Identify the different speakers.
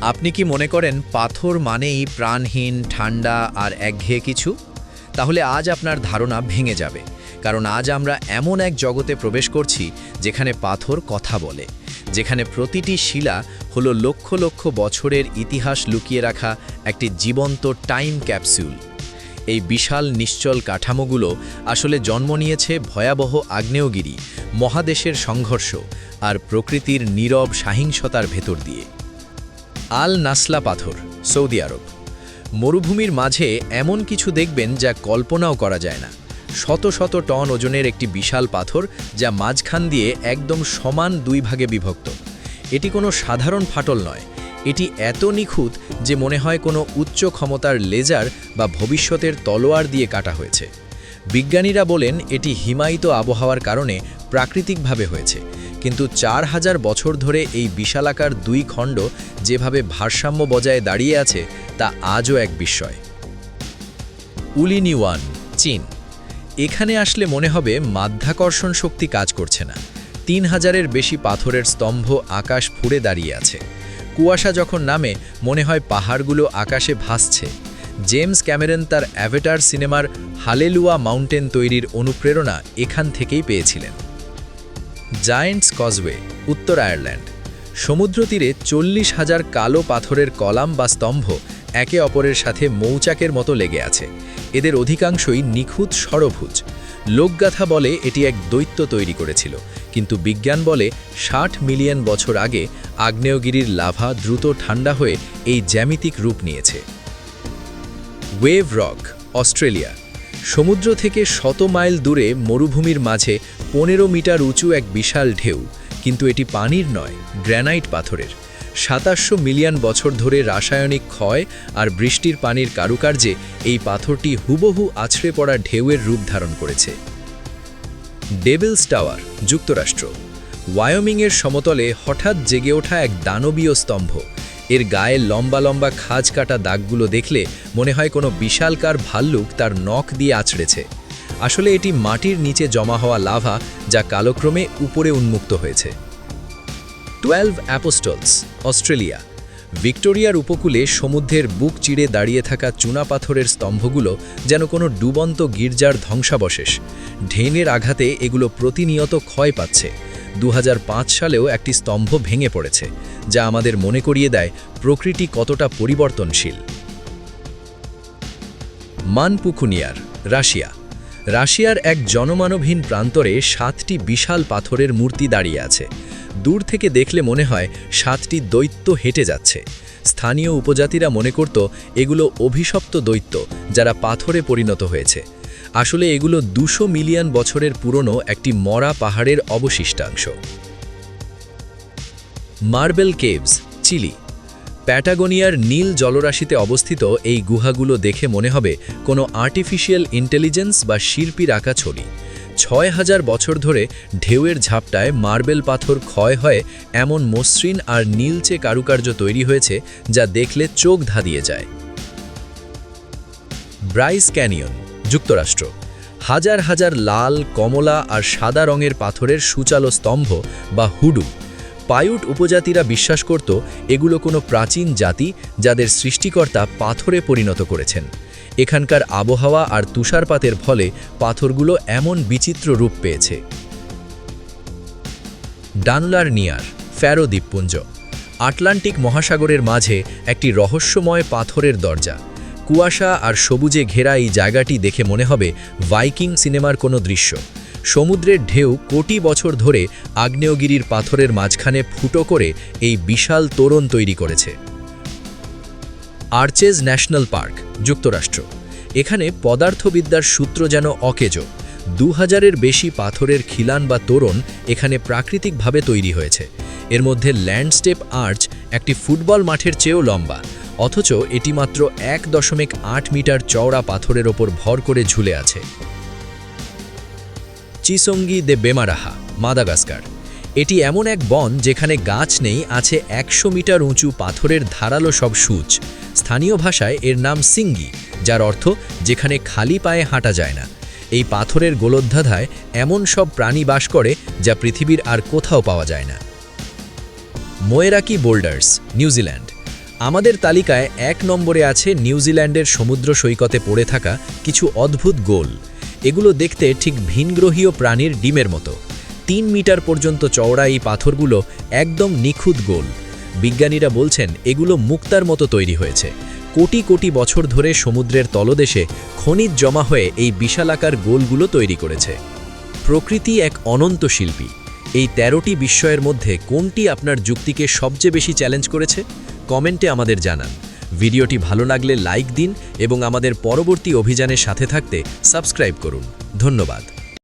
Speaker 1: আপনি কি মনে করেন পাথর মানেই প্রাণহীন, ঠান্ডা আর একঘেয়ে কিছু? তাহলে আজ আপনার ধারণা ভেঙে যাবে, কারণ আজ আমরা এমন এক জগতে প্রবেশ করছি যেখানে পাথর কথা বলে, যেখানে প্রতিটি শিলা হলো লক্ষ লক্ষ বছরের ইতিহাস লুকিয়ে রাখা একটি জীবন্ত টাইম ক্যাপসুল। এই বিশাল নিশ্চল কাঠামোগুলো আসলে জন্ম নিয়েছে ভয়াবহ আগ্নেয়গিরি, মহাদেশের সংঘর্ষ আর প্রকৃতির নীরব সাহিংসতার ভেতর দিয়ে। আল নাসলা পাথর, সৌদি আরব। মরুভূমির মাঝে এমন কিছু দেখবেন যা কল্পনাও করা যায় না। শত শত টন ওজনের একটি বিশাল পাথর যা মাঝখান দিয়ে একদম সমান দুই ভাগে বিভক্ত। এটি কোনো সাধারণ ফাটল নয়। এটি এত নিখুঁত যে মনে হয় কোনো উচ্চ ক্ষমতার লেজার বা ভবিষ্যতের তলোয়ার দিয়ে কাটা হয়েছে। বিজ্ঞানীরা বলেন এটি হিমায়িত আবহাওয়ার কারণে প্রাকৃতিকভাবে হয়েছে। কিন্তু চার হাজার বছর ধরে এই বিশালাকার দুই খণ্ড যেভাবে ভারসাম্য বজায় দাঁড়িয়ে আছে, তা আজও এক বিস্ময়। উলিনিওয়ান, চীন। এখানে আসলে মনে হবে মাধ্যাকর্ষণ শক্তি কাজ করছে না। তিন হাজারের বেশি পাথরের স্তম্ভ আকাশ ফুড়ে দাঁড়িয়ে আছে। কুয়াশা যখন নামে, মনে হয় পাহাড়গুলো আকাশে ভাসছে। জেমস ক্যামেরন তার অ্যাভেটার সিনেমার হালেলুয়া মাউন্টেন তৈরির অনুপ্রেরণা এখান থেকেই পেয়েছিলেন। জায়েন্টস কজওয়ে উত্তর আয়ারল্যান্ড। সমুদ্র তীরে চল্লিশ হাজার কালো পাথরের কলাম বা স্তম্ভ একে অপরের সাথে মৌচাকের মতো লেগে আছে। এদের অধিকাংশই নিখুঁত সরভুজ। লোকগাথা বলে এটি এক দৈত্য তৈরি করেছিল, কিন্তু বিজ্ঞান বলে ষাট মিলিয়ন বছর আগে আগ্নেয়গিরির লাভা দ্রুত ঠান্ডা হয়ে এই জ্যামিতিক রূপ নিয়েছে। ওয়েভ রক অস্ট্রেলিয়া সমুদ্র থেকে শত মাইল দূরে মরুভূমির মাঝে পনেরো মিটার উঁচু এক বিশাল ঢেউ, কিন্তু এটি পানির নয়, গ্র্যানাইট পাথরের। সাতাশশো মিলিয়ন বছর ধরে রাসায়নিক ক্ষয় আর বৃষ্টির পানির কারুকার্যে এই পাথরটি হুবহু আছড়ে পড়া ঢেউয়ের রূপ ধারণ করেছে। ডেভিলস টাওয়ার, যুক্তরাষ্ট্র। ওয়ায়োমিংয়ের সমতলে হঠাৎ জেগে ওঠা এক দানবীয় স্তম্ভ এর গায়ে লম্বা লম্বা খাজ কাটা দাগগুলো দেখলে মনে হয় কোনো বিশালকার ভাল্লুক তার নখ দিয়ে আছড়েছে। আসলে এটি মাটির নিচে জমা হওয়া লাভা যা কালক্রমে উপরে উন্মুক্ত হয়েছে। Twelve apostles, Australia. ভিক্টোরিয়ার উপকূলে সমুদ্রের বুক চিড়ে দাঁড়িয়ে থাকা চুনাপাথরের স্তম্ভগুলো যেন কোনো ডুবন্ত গির্জার ধ্বংসাবশেষ। ঢেনের আঘাতে এগুলো প্রতিনিয়ত ক্ষয় পাচ্ছে। দু হাজার পাঁচ সালেও একটি স্তম্ভ ভেঙে পড়েছে। যা আমাদের মনে করিয়ে দেয় প্রকৃতি কতটা পরিবর্তনশীল। মানপুকুনিয়ার রাশিয়া। রাশিয়ার এক জনমানবহীন প্রান্তরে সাতটি বিশাল পাথরের মূর্তি দাঁড়িয়ে আছে। দূর থেকে দেখলে মনে হয় সাতটি দৈত্য হেঁটে যাচ্ছে। স্থানীয় উপজাতিরা মনে করত এগুলো অভিশপ্ত দৈত্য যারা পাথরে পরিণত হয়েছে। আসলে এগুলো দুশো মিলিয়ন বছরের পুরনো একটি মরা পাহাড়ের অবশিষ্টাংশ। Marble caves, Chile. প্যাটাগোনিয়ার নীল জলরাশিতে অবস্থিত এই গুহাগুলো দেখে মনে হবে কোনো আর্টিফিশিয়াল ইন্টেলিজেন্স বা শিল্পীর আঁকা ছবি। ছয় হাজার বছর ধরে ঢেউয়ের ঝাপটায় মার্বেল পাথর ক্ষয় হয়ে এমন মসৃণ আর নীলচে কারুকার্য তৈরি হয়েছে যা দেখলে চোখ ধাঁধিয়ে যায়। ব্রাইস ক্যানিয়ন, যুক্তরাষ্ট্র। হাজার হাজার লাল, কমলা আর সাদা রঙের পাথরের সুচালো স্তম্ভ বা হুডু। পায়ুট উপজাতিরা বিশ্বাস করত এগুলো কোনো প্রাচীন জাতি যাদের সৃষ্টিকর্তা পাথরে পরিণত করেছেন। এখানকার আবহাওয়া আর তুষারপাতের ফলে পাথরগুলো এমন বিচিত্র রূপ পেয়েছে। ডানলার নিয়ার ফ্যারো দ্বীপপুঞ্জ। আটলান্টিক মহাসাগরের মাঝে একটি রহস্যময় পাথরের দরজা। কুয়াশা আর সবুজে ঘেরা এই জায়গাটি দেখে মনে হবে ভাইকিং সিনেমার কোনো দৃশ্য। সমুদ্রের ঢেউ কোটি বছর ধরে আগ্নেয়গিরির পাথরের মাঝখানে ফুটো করে এই বিশাল তোরণ তৈরি করেছে। আর্চেজ ন্যাশনাল পার্ক, যুক্তরাষ্ট্র। এখানে পদার্থবিদ্যার সূত্র যেন অকেজো। দু হাজারের বেশি পাথরের খিলান বা তোরণ এখানে প্রাকৃতিকভাবে তৈরি হয়েছে। এর মধ্যে ল্যান্ডস্টেপ আর্চ একটি ফুটবল মাঠের চেয়েও লম্বা, অথচ এটি মাত্র এক দশমিক আট মিটার চওড়া পাথরের ওপর ভর করে ঝুলে আছে। Tsingy de Bemaraha, Madagascar. এটি এমন এক বন যেখানে গাছ নেই, আছে একশো মিটার উঁচু পাথরের ধারালো সব সূচ। স্থানীয় ভাষায় এর নাম সিঙ্গি, যার অর্থ যেখানে খালি পায়ে হাঁটা যায় না। এই পাথরের গোলধ্যাধায় এমন সব প্রাণী বাস করে যা পৃথিবীর আর কোথাও পাওয়া যায় না। মোয়েরাকি বোল্ডার্স নিউজিল্যান্ড আমাদের তালিকায় এক নম্বরে আছে নিউজিল্যান্ডের সমুদ্র সৈকতে পড়ে থাকা কিছু অদ্ভুত গোল। এগুলো দেখতে ঠিক ভিনগ্রহীয় প্রাণীর ডিমের মতো। তিন মিটার পর্যন্ত চওড়া এই পাথরগুলো একদম নিখুঁত গোল। বিজ্ঞানীরা বলছেন, এগুলো মুক্তার মতো তৈরি হয়েছে। কোটি কোটি বছর ধরে সমুদ্রের তলদেশে খনিজ জমা হয়ে এই বিশালাকার গোলগুলো তৈরি করেছে। প্রকৃতি এক অনন্ত শিল্পী। এই তেরোটি বিস্ময়ের মধ্যে কোনটি আপনার যুক্তিকে সবচেয়ে বেশি চ্যালেঞ্জ করেছে? কমেন্টে আমাদের জানান। ভিডিওটি ভালো লাগলে লাইক দিন এবং আমাদের পরবর্তী অভিযানের সাথে থাকতে সাবস্ক্রাইব করুন। ধন্যবাদ।